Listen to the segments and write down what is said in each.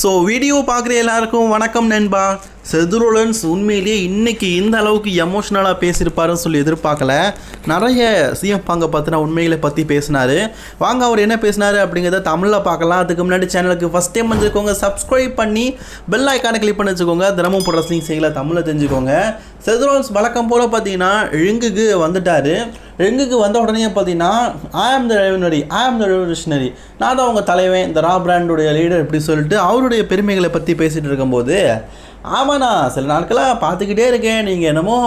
So video பார்க்குற எல்லாருக்கும் வணக்கம் நண்பா. செதுரோலன்ஸ் உண்மையிலேயே இன்னைக்கு இந்த அளவுக்கு எமோஷ்னலாக பேசியிருப்பாருன்னு சொல்லி எதிர்பார்க்கல. நிறைய சிஎம் பாங்க பற்றின உண்மைகளை பற்றி பேசினார். வாங்க அவர் என்ன பேசினாரு அப்படிங்கிறத தமிழில் பார்க்கலாம். அதுக்கு முன்னாடி சேனலுக்கு ஃபஸ்ட் டைம் வந்துருக்கோங்க சப்ஸ்கிரைப் பண்ணி பெல் ஐக்கானை கிளிக் பண்ணி வச்சுக்கோங்க. தினமும் போடுற ரசிங் செய்யல தமிழில் தெரிஞ்சுக்கோங்க. செதுரோல்ஸ் வழக்கம் போல் பார்த்தீங்கன்னா இழுங்குக்கு வந்துட்டார். ரிங்குக்கு வந்த உடனே பார்த்தீங்கன்னா ஐ ஆம் த ரெவனரி ஐ ஆம் த ரெவல்யூஷனரி நான் தான் உங்கள் தலைவன் இந்த ரா பிராண்டுடைய லீடர் இப்படி சொல்லிட்டு அவருடைய பெருமைகளை பற்றி பேசிகிட்டு இருக்கும்போது ஆமாண்ணா சில நாட்களாக பார்த்துக்கிட்டே இருக்கேன். நீங்கள் என்னமோ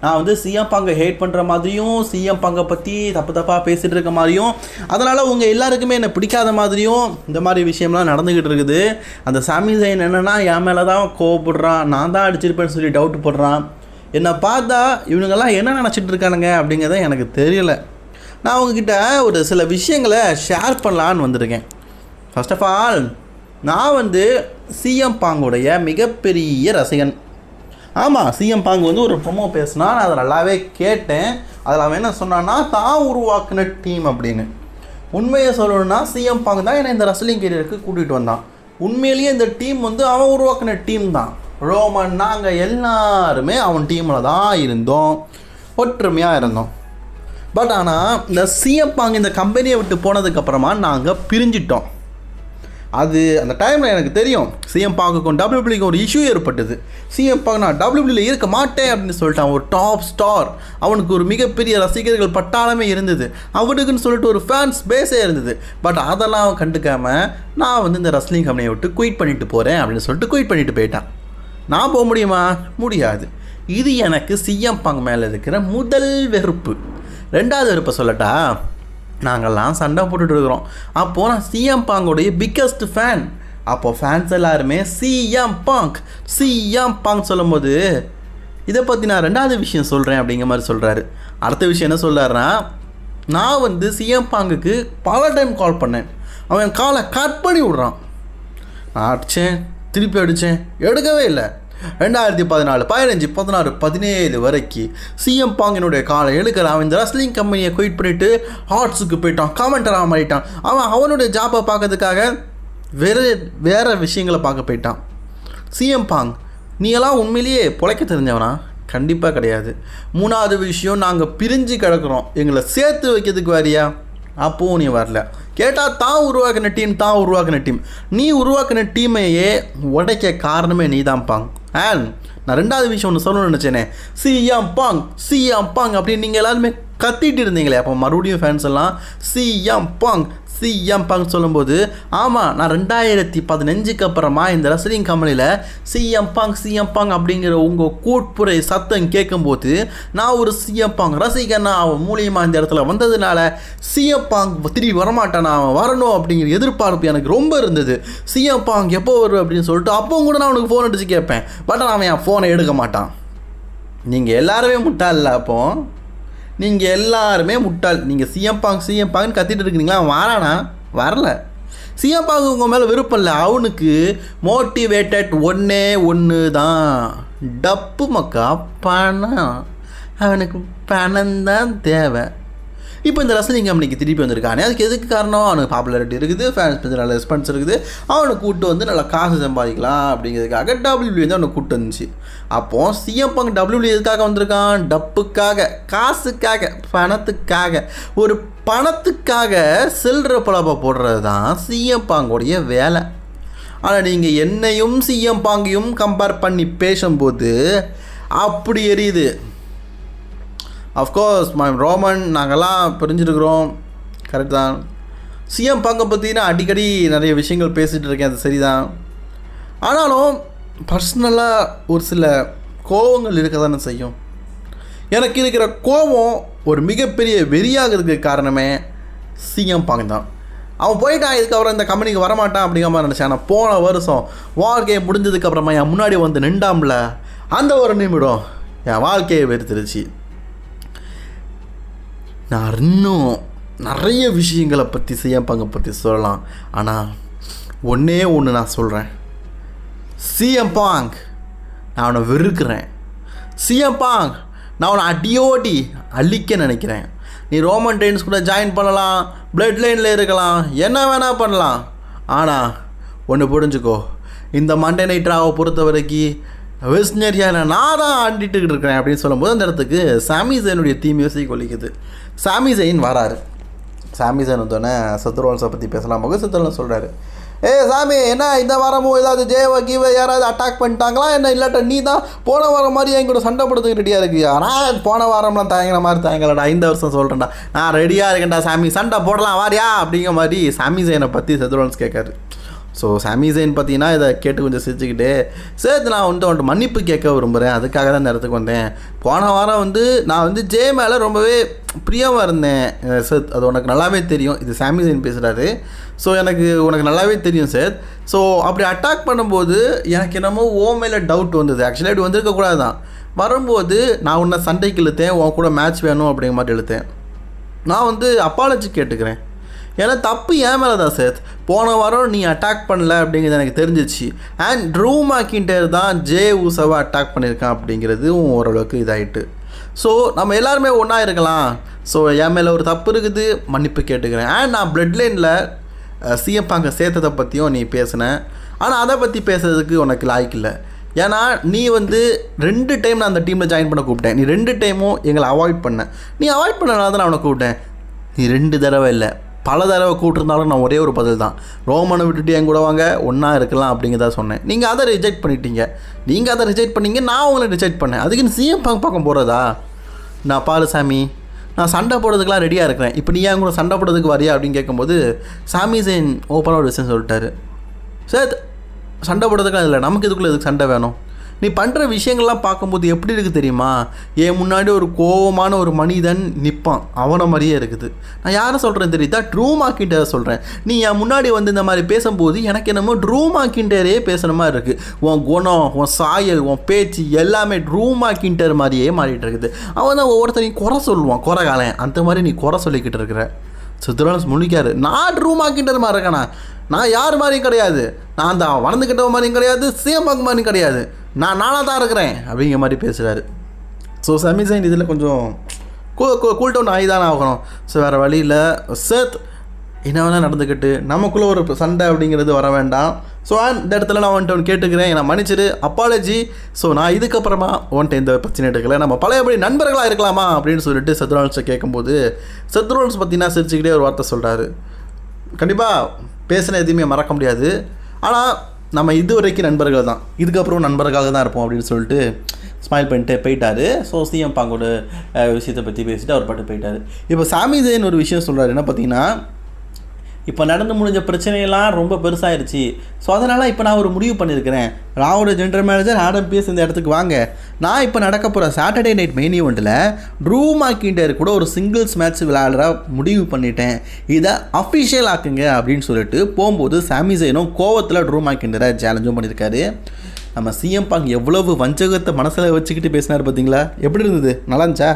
நான் வந்து சிஎம் பங்கை ஹேட் பண்ணுற மாதிரியும் சிஎம் பங்கை பற்றி தப்பு தப்பாக பேசிகிட்டு இருக்க மாதிரியும் அதனால் உங்கள் எல்லாருக்குமே என்னை பிடிக்காத மாதிரியும் இந்த மாதிரி விஷயம்லாம் நடந்துக்கிட்டு இருக்குது. அந்த சாமி சைன் என்னென்னா என் மேலே தான் கோவப்படுறான். நான் தான் அடிச்சிருப்பேன்னு சொல்லி டவுட் போடுறான். என்னை பார்த்தா இவனுங்கெல்லாம் என்ன நினச்சிட்டு இருக்கானுங்க அப்படிங்கிறத எனக்கு தெரியல. நான் உங்ககிட்ட ஒரு சில விஷயங்களை ஷேர் பண்ணலான்னு வந்திருக்கேன். ஃபர்ஸ்ட் ஆஃப் ஆல் நான் வந்து சிஎம் பாங்குடைய மிகப்பெரிய ரசிகன். ஆமாம் சிஎம் பாங்கு வந்து ஒரு ப்ரொமோ பேசினா நான் அதை நல்லாவே கேட்டேன். அதில் அவன் என்ன சொன்னான்னா தான் உருவாக்குன டீம் அப்படின்னு. உண்மையை சொல்லணும்னா சிஎம் பாங்கு தான் என்னை இந்த ரசலிங் கேரியருக்கு கூட்டிகிட்டு வந்தான். உண்மையிலேயே இந்த டீம் வந்து அவன் உருவாக்குன டீம் தான். ரோமன் நாங்கள் எல்லாருமே அவன் டீமில் தான் இருந்தோம். ஒற்றுமையாக இருந்தோம். பட் ஆனால் இந்த சிஎப்பாங்க இந்த கம்பெனியை விட்டு போனதுக்கப்புறமா நாங்கள் பிரிஞ்சிட்டோம். அது அந்த டைமில் எனக்கு தெரியும். சிஎம் பாங்குக்கும் டபிள்யூபிள்யூக்கும் ஒரு இஷ்யூ ஏற்பட்டது. சிஎம் பாங்க நான் டபிள்யூபிள்யூவில் இருக்க மாட்டேன் அப்படின்னு சொல்லிட்டான். ஒரு டாப் ஸ்டார் அவனுக்கு ஒரு மிகப்பெரிய ரசிகர்கள் பட்டாளமே இருந்தது. அவனுக்குன்னு சொல்லிட்டு ஒரு ஃபேன்ஸ் பேஸே இருந்தது. பட் அதெல்லாம் கண்டுக்காமல் நான் வந்து இந்த ரஸ்லிங் கம்பெனியை விட்டு குயிட் பண்ணிட்டு போகிறேன் அப்படின்னு சொல்லிட்டு குயிட் பண்ணிட்டு போயிட்டான். நான் போக முடியுமா? முடியாது. இது எனக்கு சிஎம் பாங் மேலே இருக்கிற முதல் வெறுப்பு. ரெண்டாவது வெறுப்பை சொல்லட்டா? நாங்கள்லாம் சண்டை போட்டுட்டு இருக்கிறோம். அப்போது நான் சிஎம் பாங்கோடைய பிக்கஸ்ட் ஃபேன் அப்போது ஃபேன்ஸ் எல்லாருமே C M Punk C M Punk சொல்லும்போது இதை பற்றி நான் ரெண்டாவது விஷயம் சொல்கிறேன் அப்படிங்கிற மாதிரி சொல்கிறாரு அடுத்த விஷயம் என்ன சொல்கிறாருன்னா நான் வந்து சிஎம் பாங்குக்கு பல டைம் கால் பண்ணேன். அவன் காலை கட் பண்ணி விட்றான். நான் அடித்தேன் திருப்பி அடித்தேன் எடுக்கவே இல்லை. ரெண்டாயிரத்தி பதினாலு பதினஞ்சு பதினாறு பதினேழு வரைக்கும் சிஎம் பாங்கினுடைய காலை எழுக்கிற அவன் இந்த ரஸ்லிங் கம்பெனியை குயிட் பண்ணிவிட்டு ஹார்ட்ஸுக்கு போயிட்டான். காமெண்டராக மாறிட்டான். அவன் அவனுடைய ஜாப்பை பார்க்கறதுக்காக வேறு வேறு விஷயங்களை பார்க்க போயிட்டான். சிஎம் பாங் நீ எல்லாம் உண்மையிலேயே பிழைக்க தெரிஞ்சவனா? கண்டிப்பாக கிடையாது. மூணாவது விஷயம் நாங்கள் பிரிஞ்சு கிடக்குறோம். எங்களை சேர்த்து வைக்கிறதுக்கு வரியா? அப்போவும் நீ வரல. கேட்டால் தான் உருவாக்கின டீம் தான் உருவாக்கின டீம் நீ உருவாக்கின டீமையே உடைக்க காரணமே நீ தான் பாங் அண்ட் நான் ரெண்டாவது விஷயம் ஒன்று சொல்லணும்னு நினச்சேனே. சிஎம் பாங் சிஎம் பாங் அப்படின்னு நீங்கள் எல்லாருமே கத்திட்டு இருந்தீங்களே. அப்போ மறுபடியும் ஃபேன்ஸ் எல்லாம் சிஎம் பாங் சிஎம் பங்க் சொல்லும்போது ஆமாம் நான் ரெண்டாயிரத்தி பதினஞ்சுக்கு அப்புறமா இந்த ரெஸ்லிங் கம்பெனியில் சிஎம் பங்க் சிஎம் பங்க் அப்படிங்கிற உங்கள் கூட்புரை சத்தம் கேட்கும்போது நான் ஒரு சிஎம் பங்க் ரசிகனா அவன் மூலியமாக இந்த இடத்துல வந்ததுனால சிஎம் பாங் திரும்பி வரமாட்டான் அவன் வரணும் அப்படிங்கிற எதிர்பார்ப்பு எனக்கு ரொம்ப இருந்தது. சிஎம் பாங் எப்போ வரும் அப்படின்னு சொல்லிட்டு அப்பவும் கூட நான் அவனுக்கு ஃபோன் அடித்து கேட்பேன். பட் அவன் என் ஃபோனை எடுக்க மாட்டான். நீங்கள் எல்லாருமே முட்டாள் இல்லை நீங்கள் எல்லாருமே முட்டாள். நீங்கள் சிஎம் பாங் சிஎம் பாங்னு கத்திட்டு இருக்கிறீங்களா அவன் வாரானா? வரல. சிஎம் பாங்கு உங்கள் மேலே விருப்பம் இல்லை. அவனுக்கு மோட்டிவேட்டட் ஒன்றே ஒன்று தான். டப்பு மக்கா பணம். அவனுக்கு பணம் தான் தேவை. இப்போ இந்த ரசலிங் கம்பெனிக்கு திருப்பி வந்திருக்கானே. அதுக்கு எதுக்கு காரணம்? அவனுக்கு பாப்புலாரிட்டி இருக்குது ஃபேன்ஸ் நல்ல ரெஸ்பான்ஸ் இருக்குது. அவனை கூப்பிட்டு வந்து நல்லா காசு சம்பாதிக்கலாம் அப்படிங்கிறதுக்காக டபிள்யூபிள்யூ வந்து அவனை கூப்பிட்டு வந்துச்சு. அப்போது சிஎம் பங்க் டபிள்யூபிள்யூ எதுக்காக வந்திருக்கான்? டப்புக்காக காசுக்காக பணத்துக்காக. ஒரு பணத்துக்காக சில்லற பழப்ப போடுறது தான் சிஎம் பாங்கோடைய வேலை. ஆனால் நீங்கள் என்னையும் சிஎம் பாங்கையும் கம்பேர் பண்ணி பேசும்போது அப்படி எரியுது. அஃப்கோர்ஸ் மேம் ரோமன் நாங்கள்லாம் பிரிஞ்சிருக்கிறோம். கரெக்ட் தான். சிஎம் பங்கை பற்றி நான் அடிக்கடி நிறைய விஷயங்கள் பேசிகிட்டு இருக்கேன் அது சரிதான். ஆனாலும் பர்சனலாக ஒரு சில கோபங்கள் இருக்க தானே செய்யும். எனக்கு இருக்கிற கோபம் ஒரு மிகப்பெரிய வெறியாகிறதுக்கு காரணமே சிஎம் பாங்க தான். அவன் போயிட்டான் இதுக்கப்புறம் இந்த கம்பெனிக்கு வரமாட்டான் அப்படிங்கிற மாதிரி நினச்சேன். ஆனால் போன வருஷம் வாழ்க்கையை முடிஞ்சதுக்கப்புறமா என் முன்னாடி வந்து நின்றாம்ல அந்த ஒரு நிமிடம் என் வாழ்க்கையை வெறுத்துருச்சு. நான் இன்னும் நிறைய விஷயங்களை பற்றி சிஎம்பங்கை பற்றி சொல்லலாம். ஆனால் ஒன்றே ஒன்று நான் சொல்கிறேன் சிஎம் பாங் நான் அவனை வெறுக்கிறேன். சிஎம் பாங் நான் அவனை அடியோடி அழிக்க நினைக்கிறேன். நீ ரோமன் ட்ரெயின்ஸ் கூட ஜாயின் பண்ணலாம் பிளட் லைனில் இருக்கலாம் என்ன வேணால் பண்ணலாம். ஆனால் ஒன்று புரிஞ்சுக்கோ இந்த மண்டே நைட் ராவை பொறுத்த வரைக்கும் வெஸ்டர்னியாவில் நான் தான் ஆண்டிட்டு இருக்கிறேன் அப்படின்னு சொல்லும்போது அந்த இடத்துக்கு சாமி ஜெயினுடைய தீ மியூசிக் ஒழிக்குது சாமி ஜெயின் வராரு. சாமி ஜெயின் வந்தோடனே சத்ருவன்ஸை பற்றி பேசலாம். போக சத்ருவன் சொல்கிறாரு ஏ சாமி என்ன இந்த வாரமும் ஏதாவது ஜேவ கீவ யாராவது அட்டாக் பண்ணிட்டாங்களா? என்ன இல்லாட்ட நீ தான் போன வாரம் மாதிரி என் கூட சண்டை போடுறதுக்கு ரெடியாக இருக்கியா நான் போன வாரம்லாம் தயங்கிற மாதிரி தயங்கலடா. இந்த வருஷம் சொல்கிறேன்டா நான் ரெடியாக இருக்கேன்டா சாமி. சண்டை போடலாம் வாரியா? அப்படிங்கிற மாதிரி சாமி ஜெயினை பற்றி சத்ருவன்ஸ் கேட்காரு. ஸோ சாமி பார்த்தீங்கன்னா இதை கேட்டு கொஞ்சம் சிரிச்சுக்கிட்டு சேர்த்து நான் வந்து அவன்ட்டு மன்னிப்பு கேட்க விரும்புகிறேன் அதுக்காக தான் இந்த இடத்துக்கு வந்தேன். போன வாரம் வந்து நான் வந்து ஜே மேலே ரொம்பவே பிரியமாக இருந்தேன். சார் அது உனக்கு நல்லாவே தெரியும். இது சாமி பேசுகிறாரு ஸோ எனக்கு உனக்கு நல்லாவே தெரியும் சார் ஸோ அப்படி அட்டாக் பண்ணும்போது எனக்கு என்னமோ ஓ மேலே டவுட் வந்தது. ஆக்சுவலாக அப்படி வந்திருக்கக்கூடாது தான் வரும்போது நான் உன்னை சண்டைக்கு இழுத்தேன். உன் கூட மேட்ச் வேணும் அப்படிங்கிற மாதிரி இழுத்தேன். நான் வந்து அப்பாலஜி கேட்டுக்கிறேன். ஏன்னா தப்பு ஏன் மேலே தான் சேத். போன வாரம் நீ அட்டாக் பண்ணல அப்படிங்கிறது எனக்கு தெரிஞ்சிச்சு. அண்ட் ட்ரூ மாக்கின்டர் தான் ஜே ஊசவை அட்டாக் பண்ணியிருக்கான் அப்படிங்கிறதும் ஓரளவுக்கு இதாயிட்டு. ஸோ நம்ம எல்லாருமே ஒன்றா இருக்கலாம். ஸோ என் மேலே ஒரு தப்பு இருக்குது மன்னிப்பு கேட்டுக்கிறேன். அண்ட் நான் பிளட் லைனில் சிஎம் பாங்க சேர்த்ததை பற்றியும் நீ பேசினேன். ஆனால் அதை பற்றி பேசுறதுக்கு உனக்கு லாய்க்கு இல்லை. ஏன்னா நீ வந்து ரெண்டு டைம் நான் அந்த டீமில் ஜாயின் பண்ண கூப்பிட்டேன். நீ ரெண்டு டைமும் எங்களை அவாய்ட் பண்ண. நீ அவாய்ட் பண்ணனால தான் நான் அவனை கூப்பிட்டேன். நீ ரெண்டு தடவை இல்லை. பல தடவை கூட்டிருந்தாலும் நான் ஒரே ஒரு பதில் தான். ரோமனை விட்டுட்டு என் கூட வாங்க ஒன்றா இருக்கலாம் அப்படிங்கிறதா சொன்னேன். நீங்கள் அதை ரிஜெக்ட் பண்ணிட்டீங்க. நீங்கள் அதை ரிஜெக்ட் பண்ணீங்க நான் உங்களை ரிஜெக்ட் பண்ணேன். அதுக்கு நீ சிஎம் பக்கம் பக்கம் போகிறதா நான் பாரு சாமி நான் சண்டை போடுறதுக்கெலாம் ரெடியாக இருக்கிறேன். இப்போ நீ ஏன் கூட சண்டை போடுறதுக்கு வரியா அப்படின்னு கேட்கும்போது சாமி சேன் ஓப்பனாக ஒரு விஷயம் சொல்லிட்டாரு. சார் சண்டை போடுறதுக்கெலாம் இல்லை நமக்கு இதுக்குள்ளே எதுக்கு சண்டை வேணும்? நீ பண்ணுற விஷயங்கள்லாம் பார்க்கும்போது எப்படி இருக்குது தெரியுமா? என் முன்னாடி ஒரு கோவமான ஒரு மனிதன் நிற்பான் அவனை மாதிரியே இருக்குது. நான் யாரை சொல்கிறேன் தெரியுதா? ட்ரூ மாக்கிண்டரை சொல்கிறேன் நீ என் முன்னாடி வந்து இந்த மாதிரி பேசும்போது எனக்கு என்னமோ ட்ரூ மாக்கிண்டரே பேசுகிற மாதிரி இருக்குது உன் குணம் உன் சாயல் உன் பேச்சு எல்லாமே ட்ரூ மாக்கிண்டர் மாதிரியே மாறிட்டு இருக்குது. அவன் தான் ஒவ்வொருத்தரையும் குறை சொல்லுவான். குறை காலன் அந்த மாதிரி நீ குறை சொல்லிக்கிட்டு இருக்கிற. சித்ரான்ஸ் முழிக்காரு. நான் ட்ரூ மாக்கிண்டர் மாதிரி இருக்கேண்ணா நான் யார் மாதிரியும் கிடையாது. நான் அந்த வளர்ந்துக்கிட்ட மாதிரியும் கிடையாது. சேம்பாக் மாதிரியும் கிடையாது. நான் நானாக தான் இருக்கிறேன் அப்படிங்கிற மாதிரி பேசுகிறாரு ஸோ சமிசைன் இதில் கொஞ்சம் கூ கூல் டவுன் ஆகி தான் ஆகணும். ஸோ வேறு வழியில் சேத் என்ன வேணால் நடந்துக்கிட்டு நமக்குள்ளே ஒரு சண்டை அப்படிங்கிறது வர வேண்டாம். ஸோ இந்த இடத்துல நான் வந்துட்டு ஒன்று கேட்டுக்கிறேன். நான் மன்னிச்சிரு. அப்பாலஜி ஸோ நான் இதுக்கப்புறமா ஒன்ட்டு இந்த பிரச்சனை எடுக்கல. நம்ம பழையபடி நண்பர்களாக இருக்கலாமா அப்படின்னு சொல்லிட்டு சத்ருவான்ஸை கேட்கும்போது சத்ருவான்ஸ் பார்த்தீங்கன்னா சிரிச்சுக்கிட்டே ஒரு வார்த்தை சொல்கிறாரு கண்டிப்பாக பேசின எதுவுமே மறக்க முடியாது. ஆனால் நம்ம இது வரைக்கும் நண்பர்கள் தான். இதுக்கப்புறம் நண்பர்களாக தான் இருப்போம் அப்படின்னு சொல்லிட்டு ஸ்மைல் பண்ணிட்டு போயிட்டாரு. ஸோ சிஎம் பாங்கோட விஷயத்தை பற்றி பேசிட்டு அவர் பாட்டு போயிட்டாரு. இப்போ சாமி தேன் ஒரு விஷயம் சொல்கிறாரு என்ன பார்த்தீங்கன்னா இப்போ நடந்து முடிஞ்ச பிரச்சனையெல்லாம் ரொம்ப பெருசாகிருச்சு ஸோ அதனால் இப்போ நான் ஒரு முடிவு பண்ணியிருக்கிறேன் ராவோட ஜென்ரல் மேனேஜர் ஆடம் பிஎஸ் இந்த இடத்துக்கு வாங்க. நான் இப்போ நடக்க போகிற சாட்டர்டே நைட் மெயின் ஈவெண்ட்டில் ட்ரூ மார்க்கிண்டர் கூட ஒரு சிங்கிள்ஸ் மேட்ச் விளையாடுற முடிவு பண்ணிட்டேன். இதை அஃபிஷியல் ஆக்குங்க அப்படின்னு சொல்லிட்டு போகும்போது சாமி கோவத்தில் ட்ரூ மார்க்கிண்டரை சேலஞ்சும் பண்ணியிருக்காரு நம்ம சிஎம் பாங் எவ்வளவு வஞ்சகத்தை மனசில் வச்சுக்கிட்டு பேசினார் பார்த்தீங்களா எப்படி இருந்தது? நல்லா இருந்துச்சா?